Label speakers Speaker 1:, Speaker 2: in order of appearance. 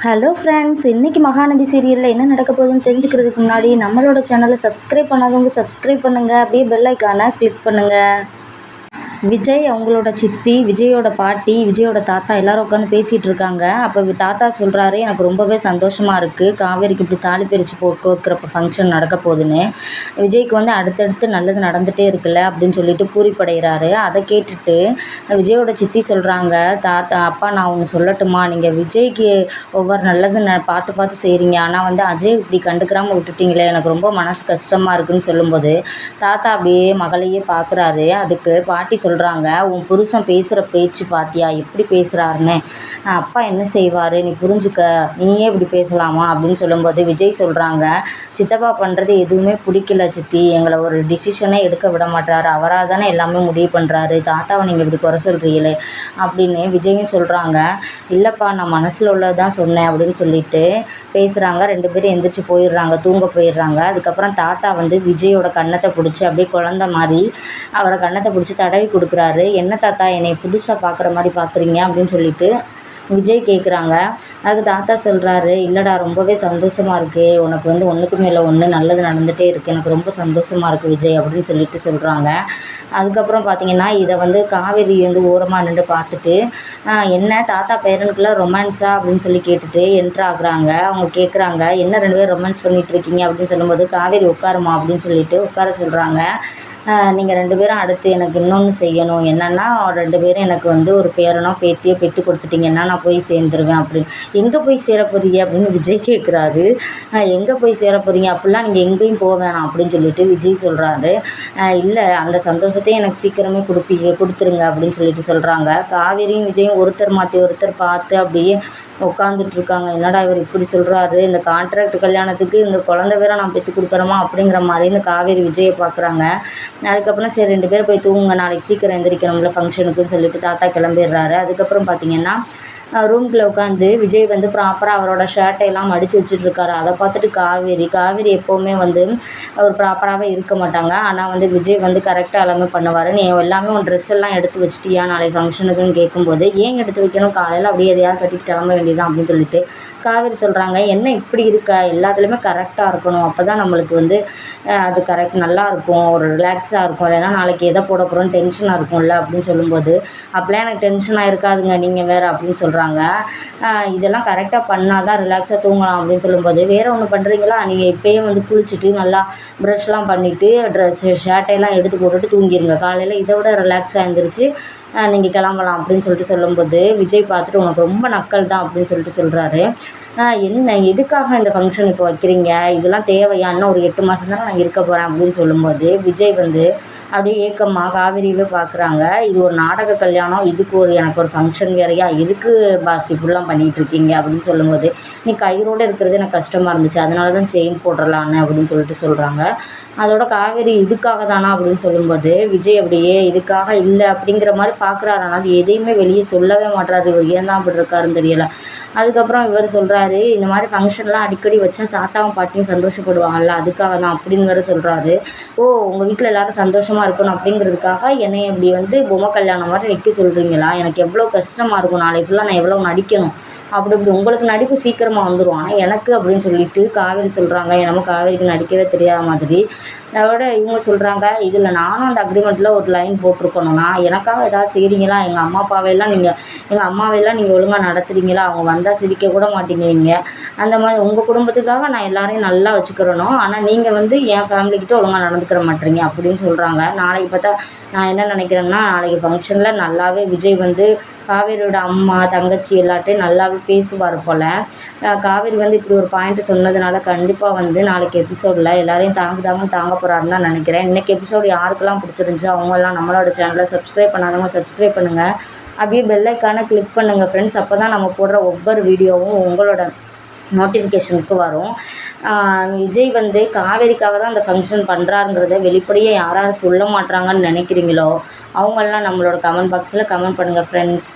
Speaker 1: Hello friends இன்றைக்கி மகாநதி சீரியலில் என்ன நடக்க போகுதுன்னு தெரிஞ்சுக்கிறதுக்கு முன்னாடி நம்மளோட சேனலை சப்ஸ்கிரைப் பண்ணாதவங்க சப்ஸ்கிரைப் பண்ணுங்கள் அப்படியே பெல் ஐக்கானை கிளிக் பண்ணுங்கள் விஜய் அவங்களோட சித்தி விஜயோட பாட்டி விஜயோட தாத்தா எல்லாரும் உட்காந்து பேசிகிட்டு இருக்காங்க அப்போ தாத்தா சொல்கிறாரு எனக்கு ரொம்பவே சந்தோஷமாக இருக்குது காவேரிக்கு இப்படி தாலி பிரித்து போ கோக்கிறப்ப ஃபங்க்ஷன் நடக்க போகுதுன்னு. விஜய்க்கு வந்து அடுத்தடுத்து நல்லது நடந்துகிட்டே இருக்குல்ல? அப்படின்னு சொல்லிட்டு பூரிப்படைகிறாரு அதை கேட்டுட்டு விஜயோட சித்தி சொல்கிறாங்க தாத்தா அப்பா நான் ஒன்று சொல்லட்டுமா? நீங்கள் விஜய்க்கு ஒவ்வொரு நல்லது ந பார்த்து பார்த்து செய்கிறீங்க ஆனால் வந்து அஜய் இப்படி கண்டுக்கிறாமல் விட்டுட்டீங்களே. எனக்கு ரொம்ப மனசு கஷ்டமாக இருக்குதுன்னு சொல்லும்போது தாத்தா அப்படியே மகளையே பார்க்குறாரு அதுக்கு பாட்டி சொல்கிறாங்க உன் புருஷன் பேசுகிற பேச்சு பார்த்தியா எப்படி பேசுகிறாருன்னு அப்பா என்ன செய்வார்? நீ புரிஞ்சுக்க. நீயே இப்படி பேசலாமா? அப்படின்னு சொல்லும்போது விஜய் சொல்கிறாங்க சித்தப்பா பண்ணுறது எதுவுமே பிடிக்கல சித்தி. எங்களை ஒரு டிசிஷனே எடுக்க விட மாட்டார் அவராக தானே எல்லாமே முடிவு பண்ணுறாரு தாத்தாவை நீங்கள் இப்படி குறை சொல்கிறீங்களே அப்படின்னு விஜயும் சொல்கிறாங்க இல்லைப்பா நான் மனசில் உள்ளதான் சொன்னேன் அப்படின்னு சொல்லிட்டு பேசுகிறாங்க ரெண்டு பேரும் எந்திரிச்சு போயிடுறாங்க. தூங்க போயிடுறாங்க. அதுக்கப்புறம் தாத்தா வந்து விஜயோட கன்னத்தை பிடிச்சி அப்படியே குழந்த மாதிரி அவரை கன்னத்தை பிடிச்சி தடவி கொடுக்குறாரு. என்ன தாத்தா என்னை புதுசாக பார்க்குற மாதிரி பார்க்குறீங்க அப்படின்னு சொல்லிட்டு விஜய் கேட்குறாங்க அதுக்கு தாத்தா சொல்கிறாரு இல்லைடா ரொம்பவே சந்தோஷமாக இருக்குது உனக்கு வந்து ஒன்றுக்கு மேலே ஒன்று நல்லது நடந்துகிட்டே இருக்குது எனக்கு ரொம்ப சந்தோஷமாக இருக்குது விஜய் அப்படின்னு சொல்லிட்டு சொல்கிறாங்க அதுக்கப்புறம் பார்த்தீங்கன்னா இதை வந்து காவேரி வந்து ஓரமாக நின்று பார்த்துட்டு என்ன தாத்தா பேரனுக்குலாம் ரொமான்ஸா? அப்படின்னு சொல்லி கேட்டுட்டு என்ட்ரு ஆகுறாங்க. அவங்க கேட்குறாங்க என்ன ரெண்டு பேரும் ரொமான்ஸ் பண்ணிகிட்டு இருக்கீங்க? அப்படின்னு சொல்லும்போது காவேரி உட்காருமா அப்படின்னு சொல்லிட்டு உட்கார சொல்கிறாங்க நீங்கள் ரெண்டு பேரும் அடுத்து எனக்கு இன்னொன்று செய்யணும். என்னென்னா ரெண்டு பேரும் எனக்கு வந்து ஒரு பேரனோ பேத்தியோ பெற்று கொடுத்துட்டிங்கன்னா நான் போய் சேர்ந்துருவேன் அப்படின்னு எங்கே போய் சேர போகிறீங்க அப்படின்னு விஜய் கேட்குறாரு எங்கே போய் சேர போகிறீங்க அப்படிலாம் நீங்கள் எங்கேயும் போக வேணாம் அப்படின்னு சொல்லிட்டு விஜய் சொல்கிறாரு இல்லை அந்த சந்தோஷத்தையும் எனக்கு சீக்கிரமே கொடுப்பீங்க கொடுத்துருங்க அப்படின்னு சொல்லிட்டு சொல்கிறாங்க காவேரியும் விஜயும் ஒருத்தர் மாற்றி ஒருத்தர் பார்த்து அப்படியே உட்காந்துட்ருக்காங்க என்னடா இவர் இப்படி சொல்கிறாரு இந்த கான்ட்ராக்ட் கல்யாணத்துக்கு இந்த குழந்த வேற நான் பெற்று கொடுக்கணுமா? அப்படிங்கிற மாதிரி இந்த காவேரி விஜயை பார்க்குறாங்க. அதுக்கப்புறம் சரி ரெண்டு பேரும் போய் தூங்குங்க நாளைக்கு சீக்கிரம் எந்திரிக்கணும்ல ஃபங்க்ஷனுக்குன்னு சொல்லிட்டு தாத்தா கிளம்பிடுறாரு. அதுக்கப்புறம் பார்த்திங்கன்னா ரூம்குள்ளே உட்காந்து விஜய் வந்து ப்ராப்பராக அவரோட ஷர்ட்டை எல்லாம் மடித்து வச்சுட்ருக்காரு அதை பார்த்துட்டு காவேரி காவேரி எப்போவுமே வந்து அவர் ப்ராப்பராகவே இருக்க மாட்டாங்க. ஆனால் வந்து விஜய் வந்து கரெக்டாக எல்லாமே பண்ணுவார். நீ எல்லாமே உன் ட்ரெஸ் எல்லாம் எடுத்து வச்சிட்டியா நாளைக்கு ஃபங்க்ஷனுக்குன்னு கேட்கும்போது ஏன் எடுத்து வைக்கணும்? காலையில் அப்படியே எதையாவது கட்டிட்டு கிளம்ப வேண்டியதான் அப்படின்னு சொல்லிட்டு காவேரி சொல்கிறாங்க என்ன இப்படி இருக்க? எல்லாத்துலேயுமே கரெக்டாக இருக்கணும். அப்போ தான் நம்மளுக்கு வந்து அது கரெக்ட் நல்லாயிருக்கும் ஒரு ரிலாக்ஸாக இருக்கும். இல்லைன்னா நாளைக்கு எதை போட போகிறோன்னு டென்ஷனாக இருக்கும்ல? அப்படின்னு சொல்லும்போது அப்போலாம் எனக்கு டென்ஷனாக இருக்காதுங்க. நீங்கள் வேறு அப்படின்னு சொல்கிறாங்க இதெல்லாம் கரெக்டாக பண்ணால் தான் ரிலாக்ஸாக தூங்கலாம் அப்படின்னு சொல்லும்போது வேறு ஒன்று பண்ணுறீங்களா நீங்கள் இப்போயே வந்து குளிச்சுட்டு நல்லா ப்ரஷ்லாம் பண்ணிவிட்டு ட்ரெஸ் ஷர்ட்டையெல்லாம் எடுத்து போட்டுட்டு தூங்கிடுங்க காலையில் இதை விட ரிலாக்ஸாக எழுந்திரிச்சு நீங்கள் கிளம்பலாம் அப்படின்னு சொல்லிட்டு சொல்லும்போது விஜய் பார்த்துட்டு உனக்கு ரொம்ப நக்கல் தான் அப்படின்னு சொல்லிட்டு சொல்கிறாரு என்ன எதுக்காக இந்த ஃபங்க்ஷன் இப்போ வைக்கிறீங்க? இதெல்லாம் தேவையா ஒரு எட்டு மாதம் தானே நான் இருக்க போகிறேன் அப்படின்னு சொல்லும்போது விஜய் வந்து அப்படியே ஏக்கமாக காவேரியவே பார்க்குறாங்க இது ஒரு நாடக கல்யாணம். இதுக்கு ஒரு எனக்கு ஒரு ஃபங்க்ஷன் வேறையா? எதுக்கு பாஸ் இப்படிலாம் பண்ணிகிட்ருக்கீங்க அப்படின்னு சொல்லும்போது நீ கயிறோடு இருக்கிறது எனக்கு கஷ்டமாக இருந்துச்சு. அதனால தான் செயின் போட்டுடலான்னு அப்படின்னு சொல்லிட்டு சொல்கிறாங்க அதோட காவேரி இதுக்காக தானா அப்படின்னு சொல்லும்போது விஜய் அப்படியே இதுக்காக இல்லை அப்படிங்கிற மாதிரி பார்க்குறாரு ஆனால் அது எதையுமே வெளியே சொல்லவே மாட்டார் இவர் ஏன் தான் அப்படி இருக்காருன்னு தெரியலை. அதுக்கப்புறம் இவர் சொல்கிறாரு இந்த மாதிரி ஃபங்க்ஷன்லாம் அடிக்கடி வச்சா தாத்தாவும் பாட்டியும் சந்தோஷப்படுவாங்கல்ல அதுக்காக தான் அப்படின்னு வேறு சொல்கிறாரு ஓ உங்கள் வீட்டில் எல்லோரும் சந்தோஷமாக இருக்கணும் அப்படிங்கிறதுக்காக என்னை இப்படி வந்து பொம்மை கல்யாணம் மாதிரி வைக்க சொல்கிறீங்களா எனக்கு எவ்வளோ கஷ்டமாக இருக்கும் நாளைக்கு ஃபுல்லாக நான் எவ்வளோ நடிக்கணும்? அப்படி இப்படி உங்களுக்கு நடிப்பு சீக்கிரமாக வந்துடும் ஆனால் எனக்கு அப்படின்னு சொல்லிட்டு காவேரி சொல்கிறாங்க என்னமோ காவேரிக்கு நடிக்கவே தெரியாத மாதிரி. அதோட இவங்க சொல்கிறாங்க இதில் நானும் அந்த அக்ரிமெண்ட்டில் ஒரு லைன் போட்டிருக்கணும் எனக்காக ஏதாவது செய்கிறீங்களா எங்கள் அம்மா அப்பாவையெல்லாம் நீங்கள் எங்கள் அம்மாவையெல்லாம் நீங்கள் ஒழுங்காக நடத்துகிறீங்களா அவங்க வந்தால் சிரிக்க கூட மாட்டேங்கிறீங்க. அந்த மாதிரி உங்கள் குடும்பத்துக்காக நான் எல்லாரையும் நல்லா வச்சுக்கிறணும். ஆனால் நீங்கள் வந்து என் ஃபேமிலிக்கிட்ட ஒழுங்காக நடந்துக்கிற மாட்டீங்க அப்படின்னு சொல்கிறாங்க நாளைக்கு பார்த்தா நான் என்ன நினைக்கிறேன்னா நாளைக்கு ஃபங்க்ஷனில் நல்லாவே விஜய் வந்து காவேரியோட அம்மா தங்கச்சி எல்லார்ட்டையும் நல்லாவே பேசுவார் போல். காவேரி வந்து இப்படி ஒரு பாயிண்ட்டு சொன்னதுனால கண்டிப்பாக வந்து நாளைக்கு எபிசோடில் எல்லாரையும் தாங்கு தாங்க போகிறாருன்னு தான் நினைக்கிறேன். இன்றைக்கி எபிசோடு யாருக்கெல்லாம் பிடிச்சிருந்துச்சோ அவங்கெல்லாம் நம்மளோட சேனலை சப்ஸ்கிரைப் பண்ணாதவங்க சப்ஸ்கிரைப் பண்ணுங்கள் அப்படியே பெல்லைக்கான கிளிக் பண்ணுங்கள் ஃப்ரெண்ட்ஸ் அப்போ தான் நம்ம போடுற ஒவ்வொரு வீடியோவும் உங்களோட நோட்டிஃபிகேஷனுக்கு வரும். விஜய் வந்து காவேரிக்காக தான் அந்த ஃபங்க்ஷன் பண்ணுறாருங்கிறத வெளிப்படையாக யாராவது சொல்ல மாட்றாங்கன்னு நினைக்கிறீங்களோ? அவங்கெல்லாம் நம்மளோட கமெண்ட் பாக்ஸில் கமெண்ட் பண்ணுங்கள் ஃப்ரெண்ட்ஸ்